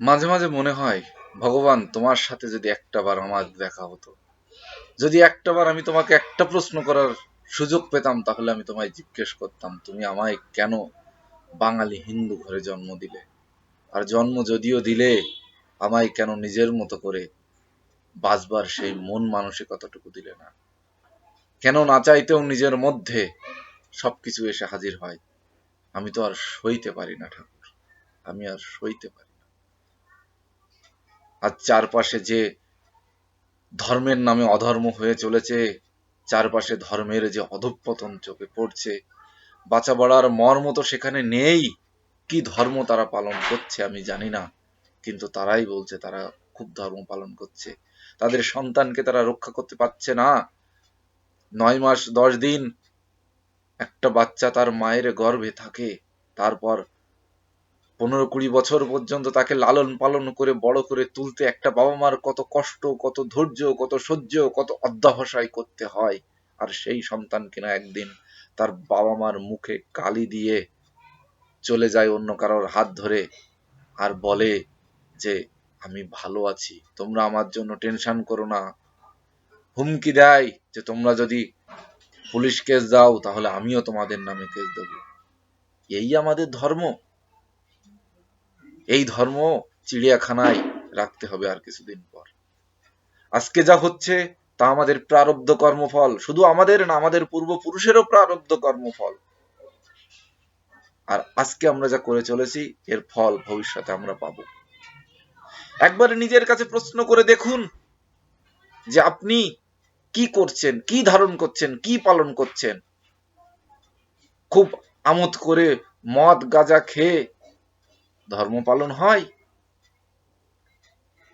মাঝে মাঝে মনে হয়, ভগবান, তোমার সাথে যদি একটা বার আমার দেখা হতো। যদি একটা বার আমি তোমাকে একটা প্রশ্ন করার সুযোগ পেতাম, তাহলে আমি তোমায় জিজ্ঞেস করতাম, তুমি আমায় কেন বাঙালি হিন্দু ঘরে জন্ম দিলে? আর জন্ম যদিও দিলে, আমায় কেন নিজের মতো করে বাঁচবার সেই মন মানসিকতাটুকু দিলে না? কেন না চাইতেও নিজের মধ্যে সবকিছু এসে হাজির হয়? আমি তো আর সইতে পারি না, ঠাকুর। আমি আর সইতে পারি আর চারপাশে যে ধর্মের নামে অধর্ম হয়ে চলেছে, চারপাশে ধর্মের যে অধঃপতন চোখে পড়ছে বাঁচা বড়ার মর্ম তো সেখানে নেই, কি ধর্ম তারা পালন করছে আমি জানি না, কিন্তু তারাই বলছে তারা খুব ধর্ম পালন করছে। তাদের সন্তানকে তারা রক্ষা করতে পারছে না। নয় মাস দশ দিন একটা বাচ্চা তার মায়ের গর্ভে থাকে, তারপর পনেরো কুড়ি বছর পর্যন্ত তাকে লালন পালন করে, বড় করে তুলতে একটা বাবা মার কত কষ্ট, কত ধৈর্য, কত সহ্য, কত অধ্যাবসায় করতে হয়। আর সেই সন্তান কিনা একদিন তার বাবা মার মুখে কালি দিয়ে চলে যায় অন্য কারোর হাত ধরে আর বলে যে, আমি ভালো আছি, তোমরা আমার জন্য টেনশন করো না। হুমকি দেয় যে, তোমরা যদি পুলিশ কেস দাও, তাহলে আমিও তোমাদের নামে কেস দেব। এই আমাদের ধর্ম। এই ধর্ম চিড়িয়াখানায় রাখতে হবে আর কিছুদিন পর। আজকে যা হচ্ছে তা আমাদের প্রারব্ধ কর্মফল। শুধু আমাদের না, আমাদের পূর্বপুরুষেরও প্রারব্ধ কর্মফল। আর আজকে আমরা যা করে চলেছি, এর ফল ভবিষ্যতে আমরা পাবো। একবার নিজের কাছে প্রশ্ন করে দেখুন যে আপনি কি করছেন, কি ধারণ করছেন, কি পালন করছেন। খুব আমোদ করে মদ, গাঁজা খেয়ে ধর্ম পালন হয়।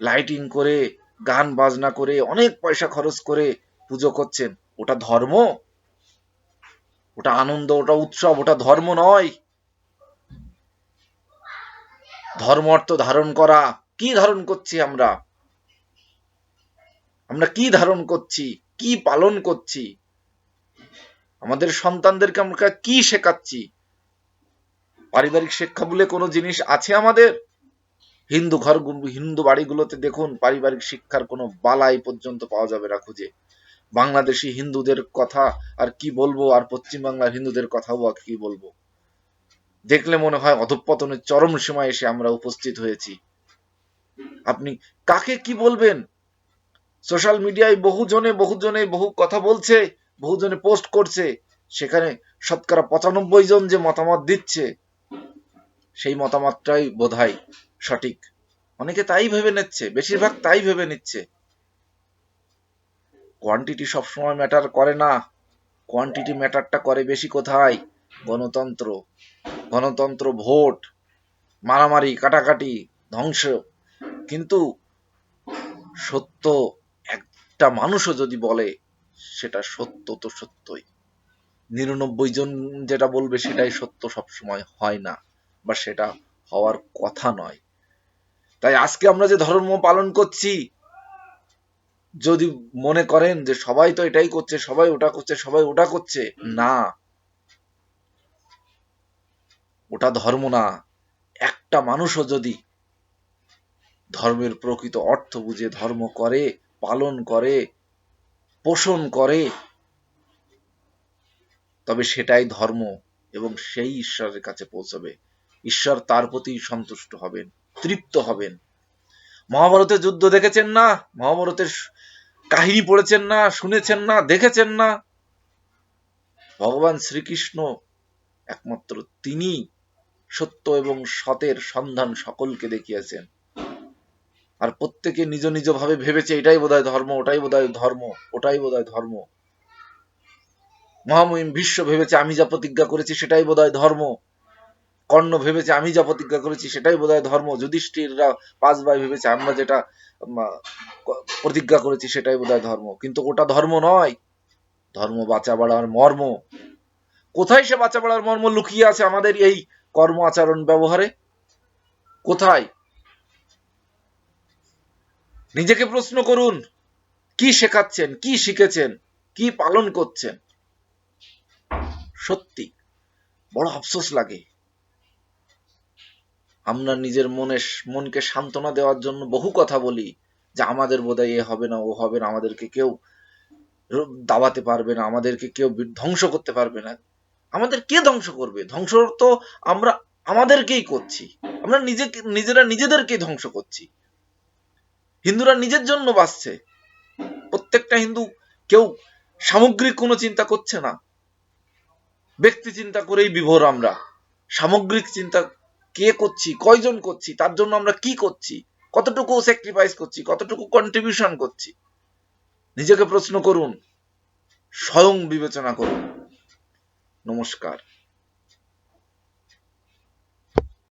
লাইটিং করে, গান বাজনা করে, অনেক পয়সা খরচ করে পুজো করছেন। ওটা ধর্ম? ওটা আনন্দ, ওটা উৎসব, ওটা ধর্ম নয়। ধর্ম অর্থ ধারণ করা। কি ধারণ করছি আমরা? আমরা কি ধারণ করছি? কি পালন করছি? আমাদের সন্তানদেরকে আমরা কি শেখাচ্ছি? পারিবারিক শিক্ষা বলে কোনো জিনিস আছে আমাদের? হিন্দু ঘর, হিন্দু বাড়িগুলোতে দেখুন, পারিবারিক শিক্ষার কোনো বালাই পর্যন্ত পাওয়া যাবে না খুঁজে। বাংলাদেশি হিন্দুদের কথা আর কি বলব, আর পশ্চিমবাংলার হিন্দুদের কথাও আর কি বলব? দেখলে মনে হয় অধঃপতনের চরম সীমায় এসে আমরা উপস্থিত হয়েছি। আপনি কাকে কি বলবেন? সোশ্যাল মিডিয়ায় বহুজনে বহুজনে বহু কথা বলছে, বহুজনে পোস্ট করছে, সেখানে শতকরা পঁচানব্বই জন যে মতামত দিচ্ছে সেই মতামতটাই বোধহয় সঠিক। অনেকে তাই ভেবে নিচ্ছে, বেশিরভাগ তাই ভেবে নিচ্ছে। কোয়ান্টিটি সবসময় ম্যাটার করে না। কোয়ান্টিটি ম্যাটারটা করে বেশি কোথায়? গণতন্ত্র। গণতন্ত্র ভোট, মারামারি, কাটাকাটি, ধ্বংস। কিন্তু সত্য একটা মানুষও যদি বলে, সেটা সত্য তো সত্যই। নিরানব্বই জন যেটা বলবে সেটাই সত্য সবসময় হয় না। বা সেটা হওয়ার কথা নয়। তাই আজকে আমরা যে ধর্ম পালন করছি যদি মনে করেন যে সবাই তো এটাই করছে সবাই ওটা করছে সবাই ওটা করছে না। ওটা ধর্ম না। একটা মানুষও যদি ধর্মের প্রকৃত অর্থ বুঝে ধর্ম করে পালন করে পোষণ করে তবে সেটাই ধর্ম এবং সেই ঈশ্বরের কাছে পৌঁছবে। ঈশ্বর তার প্রতি সন্তুষ্ট হবেন, তৃপ্ত হবেন। মহাভারতের যুদ্ধ দেখেছেন না? মহাভারতের কাহিনী পড়েছেন না? শুনেছেন না? দেখেছেন না? ভগবান শ্রীকৃষ্ণ একমাত্র তিনি সত্য এবং সতের সন্ধান সকলকে দেখিয়েছেন। আর প্রত্যেকে নিজ নিজ ভাবে ভেবেছে, এটাই বোধহয় ধর্ম, ওটাই বোধহয় ধর্ম, ওটাই বোধহয় ধর্ম। মহামহিম বিশ্ব ভেবেছে, আমি যা প্রতিজ্ঞা করেছি, সেটাই বোধহয় ধর্ম। কর্ণ ভেবেছে, আমি যা প্রতিজ্ঞা করেছি সেটাই বোধহয় ধর্ম। যুধিষ্ঠিররা পাঁচ ভাই ভেবেছে, আমরা যেটা প্রতিজ্ঞা করেছি সেটাই বোধহয় ধর্ম। কিন্তু ওটা ধর্ম নয়। ধর্ম বাঁচা বাড়ার মর্ম। কোথায় সে বাঁচা বাড়ার মর্ম লুকিয়ে আছে আমাদের এই কর্ম আচরণ ব্যবহারে? কোথায়? নিজেকে প্রশ্ন করুন, কি শেখাচ্ছেন, কি শিখেছেন, কি পালন করছেন? সত্যি, বড় আফসোস লাগে। আমরা নিজের মনে মনকে সান্ত্বনা দেওয়ার জন্য বহু কথা বলি যে আমাদের বোধহয় এ হবে না, ও হবে না, আমাদেরকে কেউ দাবাতে পারবে না, আমাদেরকে কেউ ধ্বংস করতে পারবে না। আমাদের কে ধ্বংস করবে? ধ্বংস তো আমরা আমাদেরকেই করছি। আমরা নিজে নিজেরা নিজেদেরকেই ধ্বংস করছি। হিন্দুরা নিজের জন্য বাঁচছে। প্রত্যেকটা হিন্দু কেউ সামগ্রিক কোনো চিন্তা করছে না। ব্যক্তি চিন্তা করেই বিভোর আমরা। সামগ্রিক চিন্তা কে করছি, কয়জন করছি, তার জন্য আমরা কি করছি, কতটুকু স্যাক্রিফাইস করছি, কতটুকু কন্ট্রিবিউশন করছি। নিজেকে প্রশ্ন করুন, স্বয়ং বিবেচনা করুন। নমস্কার।